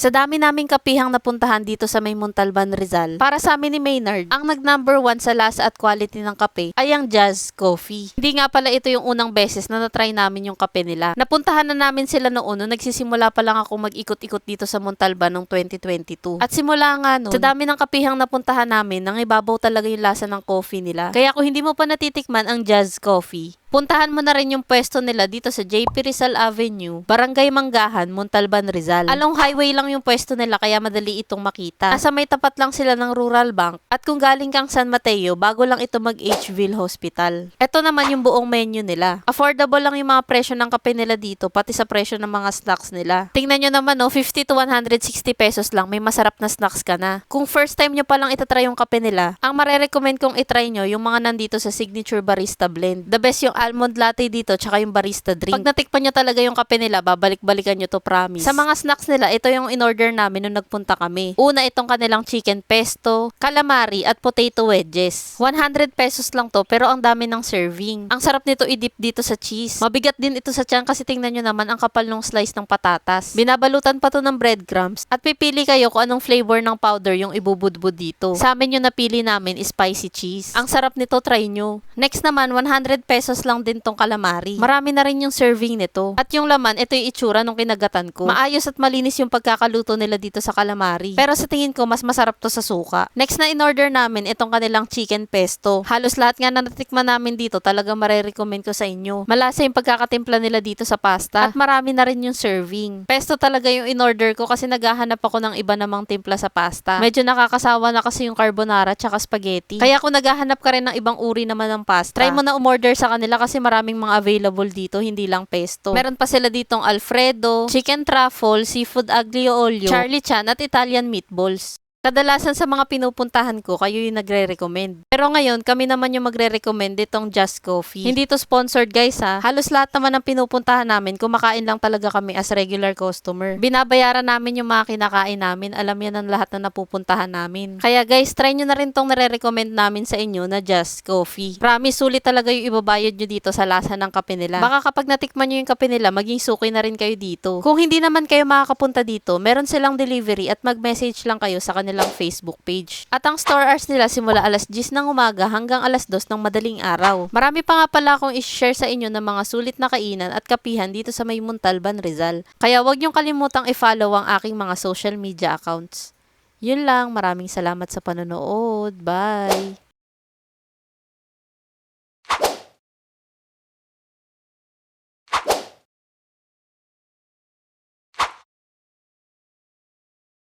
Sa dami naming kapihang napuntahan dito sa may Montalban, Rizal, para sa amin ni Maynard, ang nag-number one sa lasa at quality ng kape ay ang Jazz Coffee. Hindi nga pala ito yung unang beses na natry namin yung kape nila. Napuntahan na namin sila noon nung nagsisimula pa lang ako mag-ikot-ikot dito sa Montalban noong 2022. At simula nga noon, sa dami ng kapihang napuntahan namin, nang ibabaw talaga yung lasa ng coffee nila. Kaya kung hindi mo pa natitikman ang Jazz Coffee, Puntahan mo na rin yung pwesto nila dito sa JP Rizal Avenue, Barangay Manggahan, Montalban, Rizal. Along highway lang yung pwesto nila kaya madali itong makita. Nasa may tapat lang sila ng Rural Bank at kung galing kang San Mateo, bago lang ito mag Hville Hospital. Ito naman yung buong menu nila. Affordable lang yung mga presyo ng kape nila dito, pati sa presyo ng mga snacks nila. Tingnan nyo naman no, 50 to 160 pesos lang, may masarap na snacks ka na. Kung first time nyo pa lang itatry yung kape nila, ang marerecommend kong itry nyo yung mga nandito sa Signature Barista Blend. The best yung almond latte dito, tsaka yung barista drink. Pag natikpan nyo talaga yung kape nila, babalik-balikan nyo to promise. Sa mga snacks nila, ito yung in-order namin nung nagpunta kami. Una, itong kanilang chicken pesto, calamari, at potato wedges. 100 pesos lang to, pero ang dami ng serving. Ang sarap nito i-dip dito sa cheese. Mabigat din ito sa tiyan kasi tingnan nyo naman ang kapal ng slice ng patatas. Binabalutan pa to ng breadcrumbs at pipili kayo kung anong flavor ng powder yung ibubudbud dito. Sa amin yung napili namin is spicy cheese. Ang sarap nito, try nyo. Next naman, 100 pesos lang din tong calamari. Marami na rin yung serving nito. At yung laman, ito yung itsura nung kinagatan ko. Maayos at malinis yung pagkakaluto nila dito sa calamari. Pero sa tingin ko, mas masarap to sa suka. Next na in-order namin, itong kanilang chicken pesto. Halos lahat nga na natikman namin dito, talaga marerecommend ko sa inyo. Malasa yung pagkakatimpla nila dito sa pasta. At marami na rin yung serving. Pesto talaga yung in-order ko kasi naghahanap ako ng iba namang timpla sa pasta. Medyo nakakasawa na kasi yung carbonara tsaka spaghetti. Kaya kung naghahanap ka rin ng ibang uri naman ng pasta, try mo na umorder sa kanila kasi maraming mga available dito, hindi lang pesto. Meron pa sila ditong Alfredo, chicken truffle, seafood aglio olio, Charlie Chan at Italian meatballs. Kadalasan sa mga pinupuntahan ko, kayo yung nagre-recommend. Pero ngayon, kami naman yung magre-recommend itong Just Coffee. Hindi to sponsored guys ha. Halos lahat naman ng pinupuntahan namin, kumakain lang talaga kami as regular customer. Binabayaran namin yung mga kinakain namin. Alam yan ang lahat na napupuntahan namin. Kaya guys, try nyo na rin tong nare-recommend namin sa inyo na Just Coffee. Promise, sulit talaga yung ibabayad nyo dito sa lasa ng kape nila. Baka kapag natikman nyo yung kape nila, maging suki na rin kayo dito. Kung hindi naman kayo makakapunta dito, meron silang delivery at mag-message lang kayo sa kanilang Facebook page. At ang store hours nila simula alas 10 ng umaga hanggang alas 2 ng madaling araw. Marami pa nga pala akong i-share sa inyo ng mga sulit na kainan at kapihan dito sa may Montalban, Rizal. Kaya huwag niyong kalimutang i-follow ang aking mga social media accounts. Yun lang, maraming salamat sa panonood. Bye!